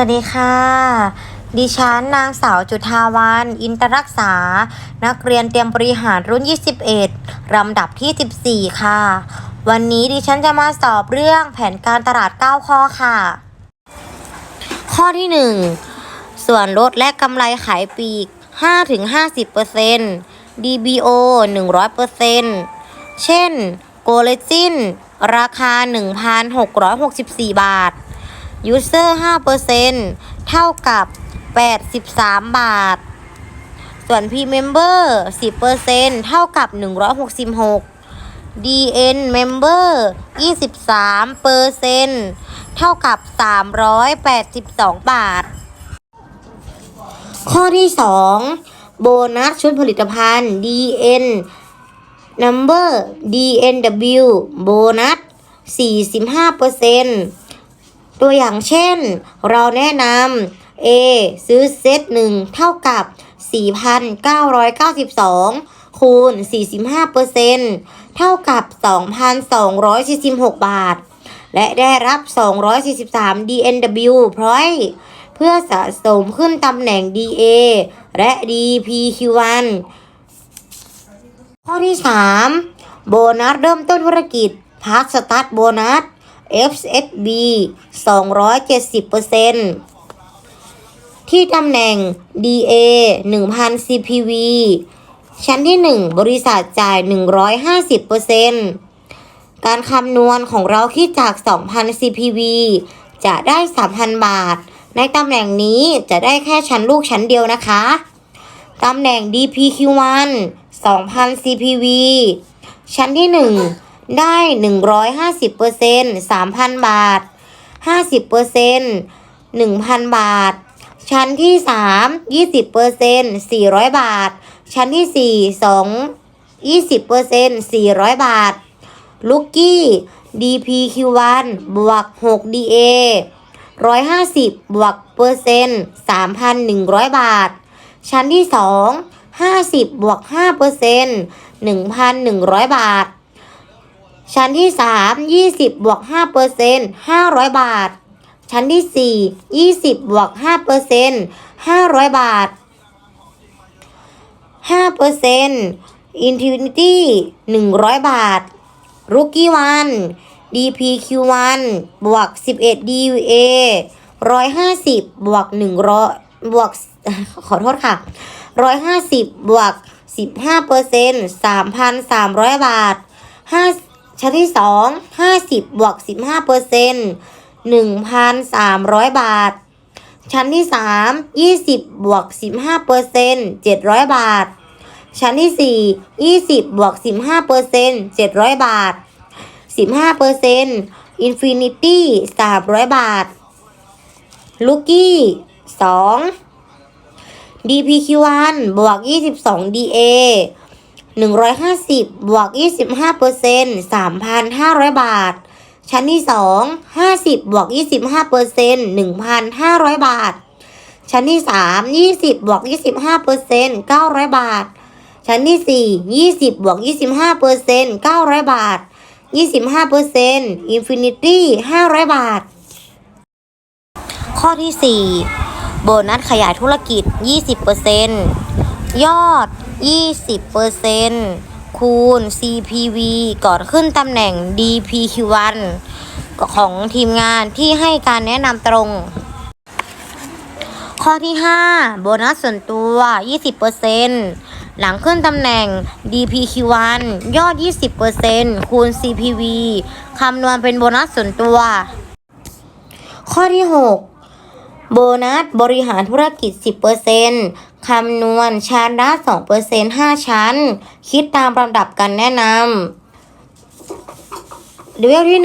วัสดีค่ะ ดิฉันนางสาวจุธาวัน อินตรักษา นักเรียนเตรียมบริหารรุ่น 21 ลำดับที่ 14 ค่ะ วันนี้ดิฉันจะมาสอบเรื่องแผนการตลาด 9 ข้อค่ะ ข้อที่ 1 ส่วนลดและกำไรขายปลีก 5-50% DBO 100%เช่น โกเลจิน ราคา 1,664 บาท ยูเซอร์5%เท่ากับ 83 บาท ส่วน P-Member 10%เท่ากับ 166 DN Member 23%เท่ากับ 382 บาท ข้อที่ 2 โบนัสชุดผลิตภัณฑ์ DN Number DNW โบนัส45% ตัวอย่างเช่น เราแนะนำ A ซื้อเซตหนึ่งเท่ากับ 4,992 คูณ 45%เท่ากับ 2,246 บาท และได้รับ 243 DNW point เพื่อสะสมขึ้นตำแหน่ง DA และ DPQ1 ข้อที่ 3 โบนัสเริ่มต้นธุรกิจพาร์ทสตาร์ทโบนัส FSB 270%ที่ตำแหน่ง DA 1000 CPV ชั้นที่ 1 บริษัทจ่าย 150%การคำนวณของเราคิดจาก 2,000 CPV จะได้ 3,000 บาท ในตำแหน่งนี้จะได้แค่ชั้นลูกชั้นเดียวนะคะ ตำแหน่ง DPQ1 2,000 CPV ชั้นที่ 1 ได้ 150% 3,000 บาท 50% 1,000 บาท ชั้นที่ 3 20% 400 บาท ชั้นที่ 4 2 20% 400 บาทลูกกี้ DPQ1 บวก 6DA 150 บวกเปอร์เซ็นต์3,100 บาท ชั้นที่ 2 50 บวก5เปอร์เซ็นต์1,100 บาท ชั้นที่3 20บวก5เปอร์เซ็นต์500บาท ชั้นที่4 20บวก5เปอร์เซ็นต์500บาท5เปอร์เซ็นต์ Infinity 100บาท Rookie One DPQ1 บวก 11 DUA 150 บวก 100 บวก ขอโทษค่ะ 150 บวก 15เปอร์เซ็นต์3,300 บาท5 ชั้นที่2 50บวก15เปอร์เซ็นต์1,300บาท ชั้นที่3 20บวก15เปอร์เซ็นต์700บาท ชั้นที่4 20บวก15เปอร์เซ็นต์700บาท15เปอร์เซ็นต์ Infinity 300บาท ลูกี้2 DPQ1 บวก22 DA 150 บวก 25เปอร์เซ็นต์3,500 บาท ชั้นที่ 2 50 บวก 25เปอร์เซ็นต์1,500 บาท ชั้นที่ 3 20 บวก 25เปอร์เซ็นต์900 บาท ชั้นที่ 4 20 บวก 25เปอร์เซ็นต์900 บาท 25เปอร์เซ็นต์ Infinity 500 บาท ข้อที่ 4 โบนัสขยายธุรกิจ 20%ยอด 20%คูณ CPV ก่อนขึ้นตำแหน่ง DPQ1 ของทีมงานที่ให้การแนะนำตรง ข้อที่ 5 โบนัสส่วนตัว 20%หลังขึ้นตำแหน่ง DPQ1 ยอด 20%คูณ CPV คำนวณเป็นโบนัสส่วนตัว ข้อที่ 6 โบนัสบริหารธุรกิจ 10% คำนวณชาร์ดา2% 5ชั้น คิดตามลำดับการแนะนำเลเวลที่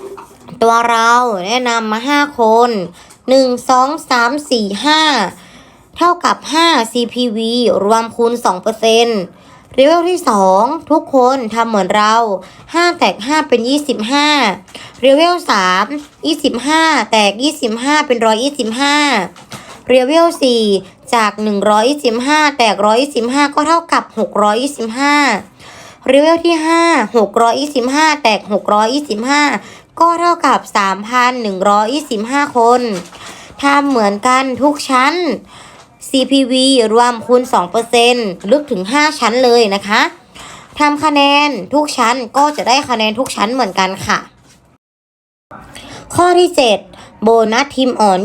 1ตัวเราแนะนำมา5คน1 2 3 4 5เท่ากับ5 CPV รวมคูณ2%เลเวลที่2ทุกคนทำเหมือนเรา5แตก5เป็น25เลเวล3 25แตก25เป็น125 เลเวล4จาก 125 แตก 125 ก็เท่ากับ 625เลเวลที่ 5 625 แตก 625 ก็เท่ากับ 3,125 คนทำเหมือนกันทุกชั้น CPV รวมคูณ 2%ลึกถึง 5 ชั้นเลยนะคะทำคะแนนทุกชั้นก็จะได้คะแนนทุกชั้นเหมือนกันค่ะ ข้อที่ 7 โบนัสทีมอ่อน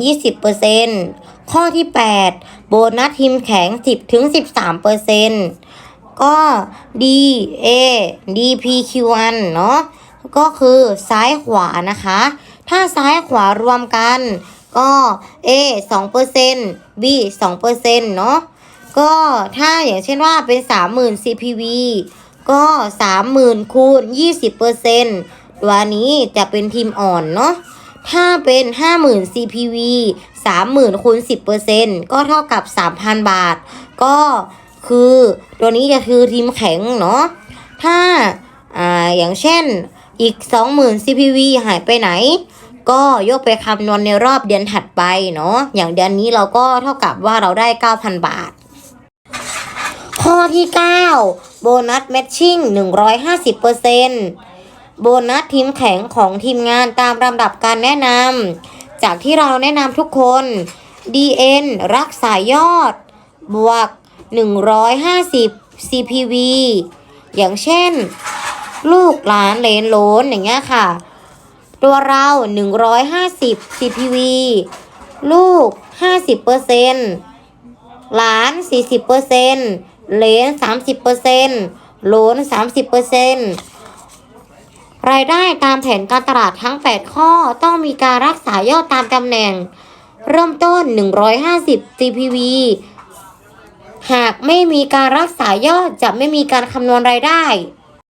20% ข้อที่ 8 โบนัสทีมแข็ง 10ถึง13%ก็ D A D P Q 1เนาะก็คือซ้ายขวานะคะ ถ้าซ้ายขวารวมกัน ก็ A 2% B 2%เนาะก็ถ้าอย่างเช่นว่าเป็น 30,000 CPV ก็ 30,000คูณ20%ตัวนี้จะเป็นทีมอ่อนเนาะถ้าเป็น 50,000 CPV 30,000คูณ10%ก็เท่ากับ 3,000 บาท ก็คือตัวนี้จะคือทีมแข็งเนาะถ้าอ่าอย่างเช่นอีก 20,000 CPV หายไปไหน ก็ยกไปคำนวณในรอบเดือนถัดไปเนาะอย่างเดือนนี้เราก็เท่ากับว่าเราได้ 9,000 บาท ข้อที่ 9 โบนัสแมทชิ่ง150%โบนัสทีมแข็งของทีมงานตามลำดับการแนะนำ จากที่เราแนะนำทุกคน DN รักษายอด บวก 150 CPV อย่างเช่น ลูกหลานเลนโลนอย่างเงี้ยค่ะ ตัวเรา 150 CPV ลูก 50%หลาน 40%เลน30%โลน30% รายได้ตามแผนการตลาดทั้ง 8 ข้อต้องมีการรักษายอดตามตำแหน่ง เริ่มต้น 150 CPV หากไม่มีการรักษายอดจะไม่มีการคำนวณรายได้